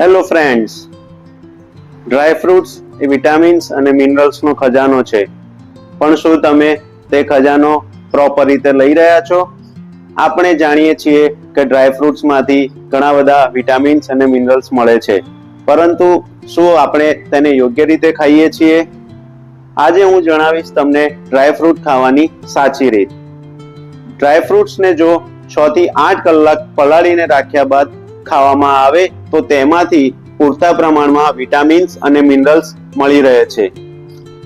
Hello friends dry fruits એ vitamins અને મિનરલ્સનો ખજાનો છે. પણ શું તમે તે ખજાનો પ્રોપર રીતે લઈ રહ્યા છો? આપણે જાણીએ છીએ કે ડ્રાય ફ્રૂટ્સમાંથી ઘણા બધા વિટામિન્સ અને મિનરલ્સ મળે છે. પરંતુ શું આપણે તેને યોગ્ય રીતે ખાઈએ છીએ? આજે હું જણાવીશ તમને ડ્રાય ફ્રૂટ ખાવાની સાચી રીત. ડ્રાય ફ્રૂટ્સને જો છ થી આઠ કલાક પલાળીને રાખ્યા બાદ ખાવામાં આવે તો તેમાંથી પૂરતા પ્રમાણમાં વિટામિન્સ અને મિનરલ્સ મળી રહે છે.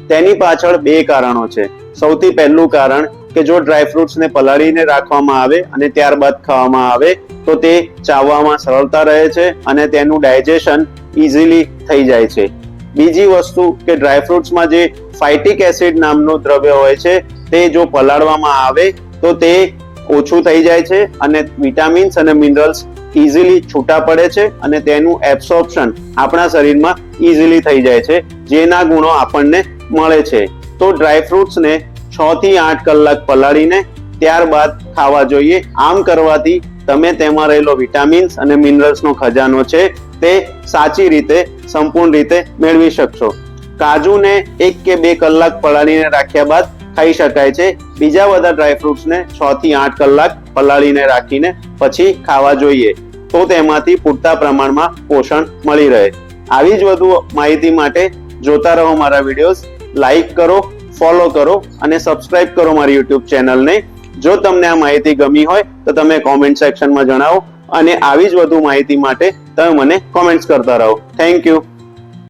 તેની પાછળ બે કારણો છે. સૌથી પહેલું કારણ કે જો ડ્રાય ફ્રૂટ્સને પલાળીને રાખવામાં આવે અને ત્યારબાદ ખાવામાં આવે તો તે ચાવવામાં સરળતા રહે છે અને તેનું ડાયજેશન ઇઝીલી થઈ જાય છે. બીજી વસ્તુ કે ડ્રાય ફ્રૂટ્સમાં જે ફાઇટિક એસિડ નામનું દ્રવ્ય હોય છે તે જો પલાળવામાં આવે તો તે ઓછું થઈ જાય છે અને વિટામિન્સ અને મિનરલ્સ ઇઝીલી છૂટા પડે છે અને તેનું એબ્સોર્પ્શન આપણા શરીરમાં ઇઝીલી થઈ જાય છે, જેના ગુણો આપણને મળે છે. તો ડ્રાય ફ્રૂટ્સને છ થી આઠ કલાક પલાળીને ત્યારબાદ ખાવા જોઈએ. આમ કરવાથી તમે તેમાં રહેલો વિટામિન્સ અને મિનરલ્સનો ખજાનો છે તે સાચી રીતે, સંપૂર્ણ રીતે મેળવી શકશો. કાજુને એક કે બે કલાક પલાળીને રાખ્યા બાદ ખાઈ શકાય છે. બીજા બધા ડ્રાય ફ્રૂટ્સને છ થી આઠ કલાક પલાળીને રાખીને પછી ખાવા જોઈએ. તો તેમાંથી પૂરતા પ્રમાણમાં પોષણ મળી રહે. આવી જ વધુ માહિતી માટે જોતા રહો મારા વિડીયોઝ લાઈક કરો ફોલો કરો અને સબસ્ક્રાઇબ કરો મારી યુટ્યુબ ચેનલને જો તમને આ માહિતી ગમી હોય તો તમે કોમેન્ટ સેક્શનમાં જણાવો અને આવી જ વધુ માહિતી માટે તમે મને કોમેન્ટ્સ કરતા રહો. Thank you